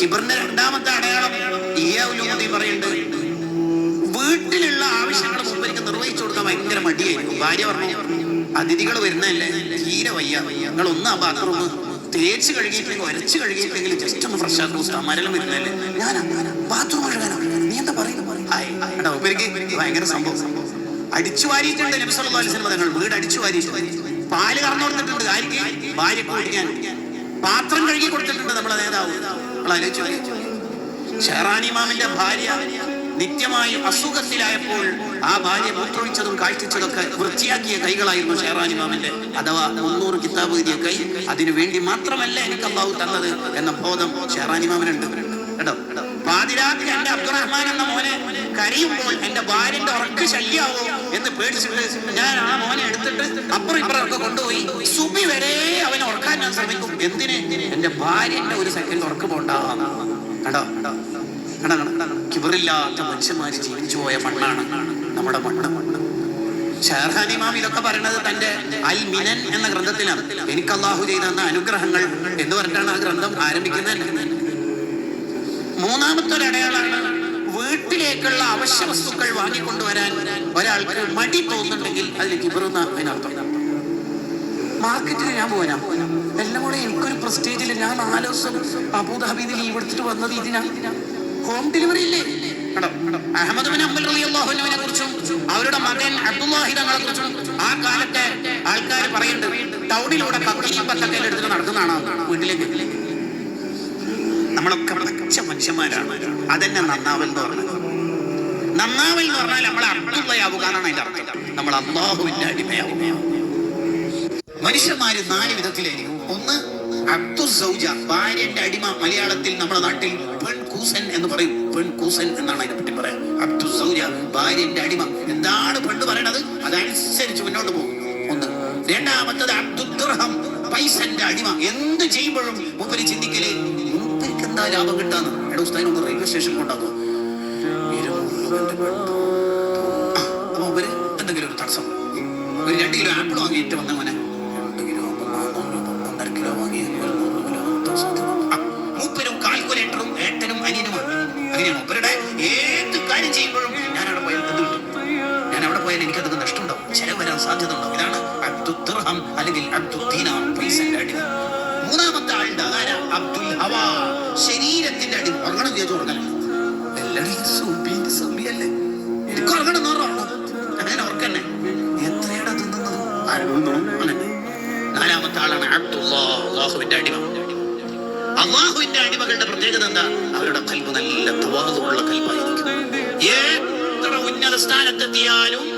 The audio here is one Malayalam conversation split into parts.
കിബറിന്റെ രണ്ടാമത്തെ അടയാളം ഇയാവുലൂതി പറയുന്നുണ്ട് വീട്ടിലുള്ള ആവശ്യങ്ങൾ മുമ്പേക്ക് നിർവഹിച്ചു കൊടുക്കാൻ ഭയങ്കര മടിയായിരുന്നു ഭാര്യ പറഞ്ഞു അതിഥികൾ വരുന്നതല്ലേ? തീരെ വയ്യ. നിങ്ങൾ ഒന്ന് ആ ബാത്റൂം തേച്ച് കഴുകിയിട്ടില്ലെങ്കിൽ വരച്ച് കഴുകിയിട്ടെങ്കിൽ ജസ്റ്റ് ഒന്ന് ഫ്രഷ് ആക്കും മരലും വരുന്നല്ലേ ഞാൻ ഭയങ്കര സംഭവം. അടിച്ചു വാരിയിട്ടുണ്ട് നബിസല്ലാ അലൈഹി തങ്ങൾ. വീട് അടിച്ചു വാരിയിട്ടുണ്ട്. പാൽ കറന്നു കൊടുത്തിട്ടുണ്ട് ആർക്ക് ഭാര്യ പാത്രം കഴുകി കൊടുത്തിട്ടുണ്ട് നമ്മളെ നേതാവ്. നമ്മൾ ആലോചിച്ചു ഷെഹറാനിമാമിന്റെ ഭാര്യ നിത്യമായി അസുഖത്തിലായപ്പോൾ ആ ഭാര്യ മൂത്രൊഴിച്ചതും കാഴ്ചിച്ചതൊക്കെ വൃത്തിയാക്കിയ കൈകളായിരുന്നു ഷെഹറാനിമാമിന്റെ അഥവാ മുന്നൂറ് കിതാബ് എഴുതിയ കൈ അതിനു വേണ്ടി മാത്രമല്ല എനിക്ക് അള്ളാഹു തന്നത് എന്ന ബോധം ഷെഹറാനിമാമിനുണ്ട് കേട്ടോ? പാതിരാത്രി എന്റെ അബ്ദുറഹ്മാൻ എന്ന മോനെ കരയുമ്പോൾ എന്റെ ഭാര്യന്റെ ഉറക്ക് ശല്യാവോ എന്ന് പേടിച്ചിട്ട് ഞാൻ ആ മോനെ എടുത്തിട്ട് അപ്പുറം ഇപ്പുറം ഒക്കെ കൊണ്ടുപോയി. സുബി വരെ അവനെ ഉറക്കാൻ ഞാൻ ശ്രമിക്കും. എന്തിന്? എന്റെ ഭാര്യന്റെ ഒരു സെക്കൻഡ് ഉറക്ക് കിബറില്ലാത്ത മനുഷ്യന്മാര് ജീവിച്ചു പോയ മണ്ണാണ് നമ്മുടെ മണ്ണ്. മണ്ണ് ഷെഹർഹാൻ ഇമാം ഇതൊക്കെ പറയുന്നത് തന്റെ അൽ മിനൻ എന്ന ഗ്രന്ഥത്തിലാണ്. എനിക്ക് അള്ളാഹു ചെയ്ത അനുഗ്രഹങ്ങൾ എന്ന് പറഞ്ഞിട്ടാണ് ആ ഗ്രന്ഥം ആരംഭിക്കുന്നത്. മൂന്നാമത്തെ ഒരു അടയാളാണ് വീട്ടിലേക്കുള്ള അവശ്യ വസ്തുക്കൾ വാങ്ങിക്കൊണ്ടുവരാൻ ഒരാൾക്ക് മടി തോന്നുന്നുണ്ടെങ്കിൽ അതിൽ കിബറുന്ന അതിനർത്ഥം. മാർക്കറ്റിൽ ഞാൻ പോരാ. എല്ലാം കൂടെ എനിക്കൊരു പ്രസ്റ്റേജിൽ ഞാൻ നാല് അബുദാബിയിൽ ലീവ് എടുത്തിട്ട് വന്നത് ഇതിനാ. ഹോം ഡെലിവറി ഇല്ലേ? അഹമ്മദ് ബിൻ അംബൽ റളിയല്ലാഹു അൻഹുവിനെ കുറിച്ചും അവരുടെ മകൻ അബ്ദുല്ലാഹി തങ്ങളെ കുറിച്ചും ആ കാലത്തെ ആൾക്കാർ പറയുന്നുണ്ട്. ടൗണിലൂടെ കക്കിയും പത്തക്കയിൽ എടുത്തിട്ട് നടക്കുന്നതാണ് വീട്ടിലേക്ക്? നമ്മളൊക്കെ പച്ച മനുഷ്യന്മാരാണ്. അതെന്നെ നന്നാവൽ എന്ന് പറഞ്ഞത്. നന്നാവൽ എന്ന് പറഞ്ഞാൽ നമ്മൾ അബ്ദുള്ളയാവുക എന്നാണ് അതിന്റെ അർത്ഥം. നമ്മൾ അള്ളാഹുവിന്റെ അടിമയാവുക. മനുഷ്യന്മാര് നാല് വിധത്തിലായിരിക്കും ഒന്ന് അബ്ദുൽ സൗജ ഭാര്യന്റെ അടിമ മലയാളത്തിൽ നമ്മുടെ നാട്ടിൽ പെൺകൂസൻ എന്ന് പറയും. പെൺകൂസൻ എന്നാണ് അതിനെ പറ്റി പറയാം. ഭാര്യന്റെ അടിമ. എന്താണ് പെണ്ണ് പറയണത്? അതനുസരിച്ച് മുന്നോട്ട് പോകും. ഒന്ന് രണ്ടാമത്തത് അബ്ദുദ്ഹം പൈസന്റെ അടിമ. എന്ത് ചെയ്യുമ്പോഴും മൂപ്പര് ചിന്തിക്കലേ മൂപ്പർക്ക് എന്താ ലാഭം കിട്ടാന്ന്? എടോ ഉസ്താദിനെ ഒന്ന് റെയിൽവേ സ്റ്റേഷൻ കൊണ്ടാക്കോ മൂപ്പര് എന്തെങ്കിലും ഒരു തടസ്സം. ഒരു രണ്ട് കിലോ ആപ്പിൾ വാങ്ങിയിട്ട് വന്ന സാധ്യത ഉണ്ടാവും ഇതാണ് അബ്ദുൽ ദിർഹം അല്ലെങ്കിൽ അബ്ദുൽ ദീനാർ പൈസന്റെ അടിമ. മൂന്നാമത്തെ ആളുടെ ആരാ? അബ്ദുൽ ഹവാ. ശരീരത്തിന്റെ അടി ഉറങ്ങണം സുബീന്റെ സമയല്ലേ എനിക്ക് ഉറങ്ങണം എന്ന് പറഞ്ഞാൽ ഉറങ്ങും. അങ്ങനെ ഉറക്കന്നെ. എത്രയാണ് തിന്നുന്നത് നാലാമത്തെ ആളാണ് അബ്ദുല്ലാ അള്ളാഹുവിന്റെ അടിമ. അള്ളാഹുവിന്റെ അടിമകളുടെ പ്രത്യേകത എന്താ? അവരുടെ കൽബ് നല്ല തവാതുള്ള കൽബായിരിക്കും. എത്ര ഉന്നത സ്ഥാനത്തെത്തിയാലും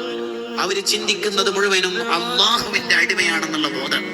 അവർ ചിന്തിക്കുന്നത് മുഴുവനും അള്ളാഹുവിന്റെ അടിമയാണെന്നുള്ള ബോധം.